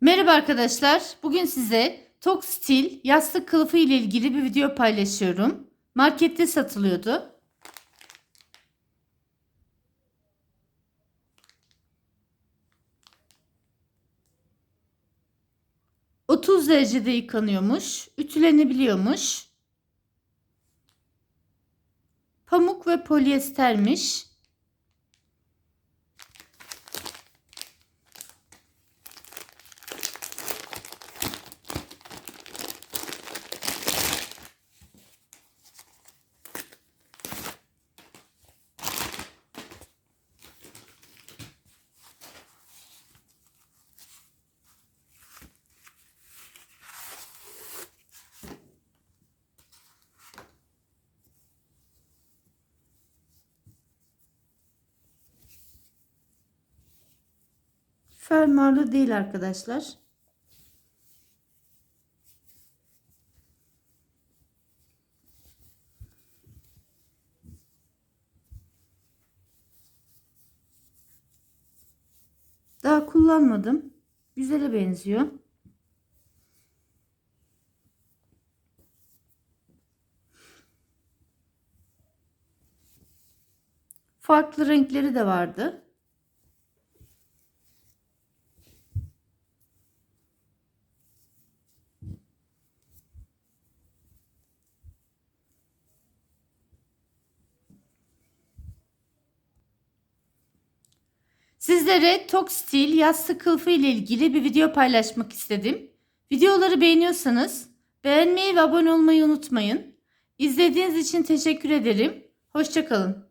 Merhaba arkadaşlar. Bugün size Tok Stil yastık kılıfı ile ilgili bir video paylaşıyorum. Markette satılıyordu. ...30 derecede yıkanıyormuş, ütülenebiliyormuş. Pamuk ve polyestermiş. Fermuarlı değil arkadaşlar. Daha kullanmadım. Güzele benziyor. Farklı renkleri de vardı. Sizlere Tok Stil yastık kılıfı ile ilgili bir video paylaşmak istedim. Videoları beğeniyorsanız beğenmeyi ve abone olmayı unutmayın. İzlediğiniz için teşekkür ederim. Hoşçakalın.